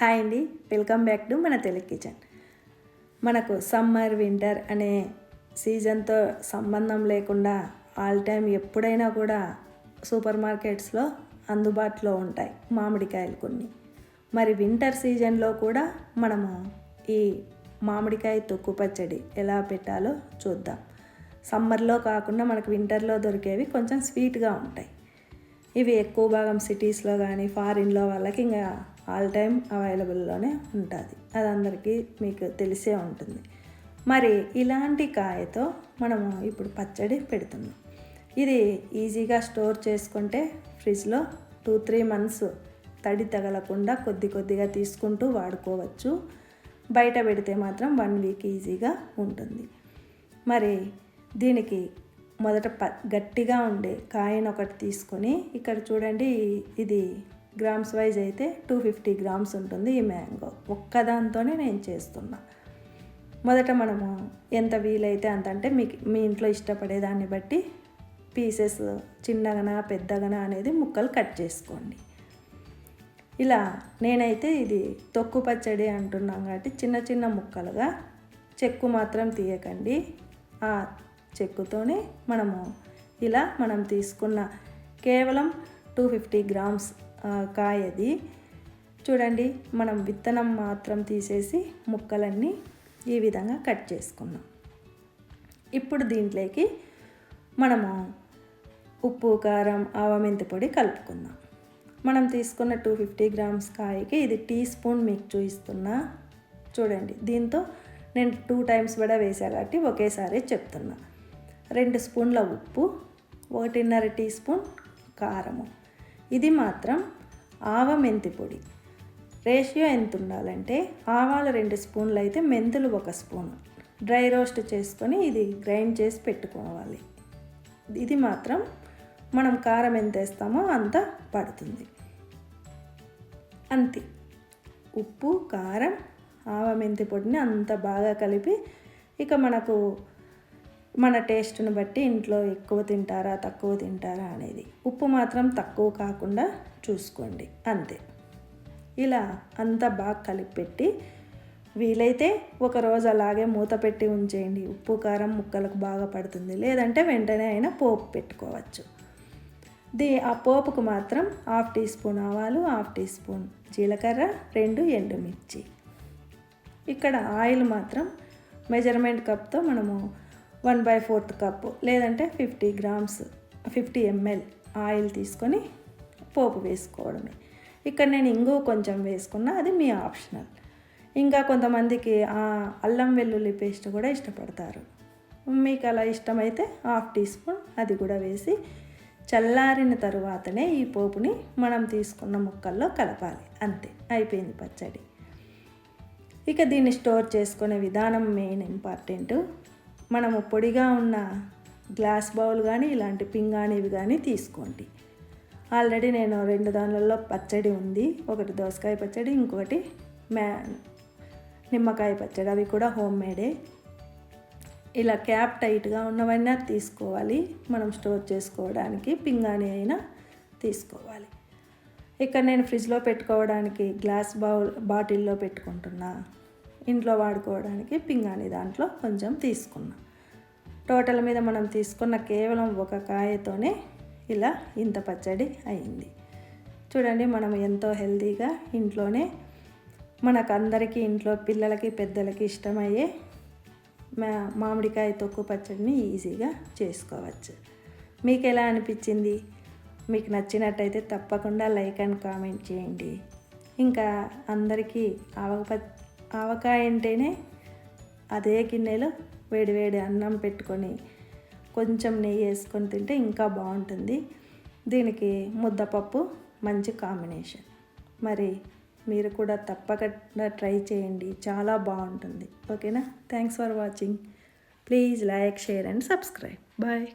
Hi అండి. Welcome back to మన Telugu kitchen. మనకు సమ్మర్ వింటర్ అనే సీజన్తో సంబంధం లేకుండా ఆల్ టైం ఎప్పుడైనా కూడా సూపర్ మార్కెట్స్లో అందుబాటులో ఉంటాయి మామిడికాయలు కొన్ని. మరి వింటర్ సీజన్లో కూడా మనము ఈ మామిడికాయ తొక్కు పచ్చడి ఎలా పెట్టాలో చూద్దాం. సమ్మర్లో కాకుండా మనకు వింటర్లో దొరికేవి కొంచెం స్వీట్గా ఉంటాయి. ఇవి ఎక్కువ భాగం సిటీస్లో కానీ ఫారిన్లో వాళ్ళకి ఇంకా ఆల్ టైమ్ అవైలబుల్లోనే ఉంటుంది. అది అందరికీ మీకు తెలిసే ఉంటుంది. మరి ఇలాంటి కాయతో మనము ఇప్పుడు పచ్చడి పెడుతున్నాం. ఇది ఈజీగా స్టోర్ చేసుకుంటే ఫ్రిడ్జ్లో టూ త్రీ మంత్స్ తడి తగలకుండా కొద్ది కొద్దిగా తీసుకుంటూ వాడుకోవచ్చు. బయట పెడితే మాత్రం వన్ వీక్ ఈజీగా ఉంటుంది. మరి దీనికి మొదట ప గట్టిగా ఉండే కాయను ఒకటి తీసుకొని ఇక్కడ చూడండి ఇది గ్రామ్స్ వైజ్ అయితే టూ ఫిఫ్టీ గ్రామ్స్ ఉంటుంది ఈ మ్యాంగో. ఒక్కదాంతోనే నేను చేస్తున్నా. మొదట మనము ఎంత వీలైతే అంత అంటే మీకు మీ ఇంట్లో ఇష్టపడే దాన్ని బట్టి పీసెస్ చిన్నగనా పెద్దగనా అనేది ముక్కలు కట్ చేసుకోండి. ఇలా నేనైతే ఇది తొక్కు పచ్చడి అంటున్నాం కాబట్టి చిన్న చిన్న ముక్కలుగా చెక్కు మాత్రం తీయకండి. ఆ చెక్కుతోనే మనము ఇలా మనం తీసుకున్న కేవలం టూ ఫిఫ్టీ గ్రామ్స్ కాయది. చూడండి మనం విత్తనం మాత్రం తీసేసి ముక్కలన్నీ ఈ విధంగా కట్ చేసుకున్నాం ఇప్పుడు దీంట్లోకి మనము ఉప్పు కారం ఆవమెంతి పొడి కలుపుకుందాం. మనం తీసుకున్న టూ ఫిఫ్టీ గ్రామ్స్ కాయకి ఇది టీ స్పూన్ మీకు చూపిస్తున్నా. చూడండి దీంతో నేను టూ టైమ్స్ కూడా వేసా కాబట్టి ఒకేసారి చెప్తున్నా. రెండు స్పూన్ల ఉప్పు ఒకటిన్నర టీ స్పూన్ కారము. ఇది మాత్రం ఆవ మెంతి పొడి. రేషియో ఎంత ఉండాలంటే ఆవాలు రెండు స్పూన్లు అయితే మెంతులు ఒక స్పూన్. డ్రై రోస్ట్ చేసుకొని ఇది గ్రైండ్ చేసి పెట్టుకోవాలి. ఇది మాత్రం మనం కారం ఎంత వేస్తామో అంత పడుతుంది. అంతే. ఉప్పు కారం ఆవ మెంతి పొడిని అంత బాగా కలిపి ఇక మనకు మన టేస్ట్ని బట్టి ఇంట్లో ఎక్కువ తింటారా తక్కువ తింటారా అనేది. ఉప్పు మాత్రం తక్కువ కాకుండా చూసుకోండి. అంతే. ఇలా అంతా బాగా కలిపిపెట్టి వీలైతే ఒక రోజు అలాగే మూత పెట్టి ఉంచేయండి. ఉప్పు కారం ముక్కలకు బాగా పడుతుంది. లేదంటే వెంటనే అయినా పోపు పెట్టుకోవచ్చు. దీ ఆ పోపుకు మాత్రం హాఫ్ టీ స్పూన్ ఆవాలు హాఫ్ టీ స్పూన్ జీలకర్ర రెండు ఎండుమిర్చి. ఇక్కడ ఆయిల్ మాత్రం మెజర్మెంట్ కప్తో మనము వన్ బై ఫోర్త్ కప్పు లేదంటే fifty grams fifty ML oil తీసుకొని పోపు వేసుకోవడమే. ఇక్కడ నేను ఇంగువ కొంచెం వేసుకున్నా అది మీ ఆప్షనల్. ఇంకా కొంతమందికి అల్లం వెల్లుల్లి పేస్ట్ కూడా ఇష్టపడతారు. మీకు అలా ఇష్టమైతే హాఫ్ టీ స్పూన్ అది కూడా వేసి చల్లారిన తరువాతనే ఈ పోపుని మనం తీసుకున్న ముక్కల్లో కలపాలి. అంతే అయిపోయింది పచ్చడి. ఇక దీన్ని స్టోర్ చేసుకునే విధానం మెయిన్ ఇంపార్టెంట్. మనము పొడిగా ఉన్న గ్లాస్ బౌల్ కానీ ఇలాంటి పింగాణివి కానీ తీసుకోండి. ఆల్రెడీ నేను రెండు దానిలలో పచ్చడి ఉంది. ఒకటి దోసకాయ పచ్చడి ఇంకొకటి మ్యా నిమ్మకాయ పచ్చడి. అవి కూడా హోమ్ మేడే. ఇలా క్యాప్ టైట్గా ఉన్నవైనా తీసుకోవాలి. మనం స్టోర్ చేసుకోవడానికి పింగాణి అయినా తీసుకోవాలి. ఇక్కడ నేను ఫ్రిడ్జ్లో పెట్టుకోవడానికి గ్లాస్ బౌల్ బాటిల్లో పెట్టుకుంటున్నా. ఇంట్లో వాడుకోవడానికి పింగాణి దాంట్లో కొంచెం తీసుకున్నా. టోటల్ మీద మనం తీసుకున్న కేవలం ఒక కాయతోనే ఇలా ఇంత పచ్చడి అయింది. చూడండి మనం ఎంతో హెల్తీగా ఇంట్లోనే మనకు అందరికీ ఇంట్లో పిల్లలకి పెద్దలకి ఇష్టమయ్యే మా మామిడికాయ తొక్కు పచ్చడిని ఈజీగా చేసుకోవచ్చు. మీకు ఎలా అనిపించింది? మీకు నచ్చినట్టయితే తప్పకుండా లైక్ అండ్ కామెంట్ చేయండి. ఇంకా అందరికీ ఆవక ఆవకాయ అంటేనే అదే గిన్నెలో వేడివేడి అన్నం పెట్టుకొని కొంచెం నెయ్యి వేసుకొని తింటే ఇంకా బాగుంటుంది. దీనికి ముద్దపప్పు మంచి కాంబినేషన్. మరి మీరు కూడా తప్పకుండా ట్రై చేయండి. చాలా బాగుంటుంది. ఓకేనా? Thanks for watching. Please like share and subscribe. Bye.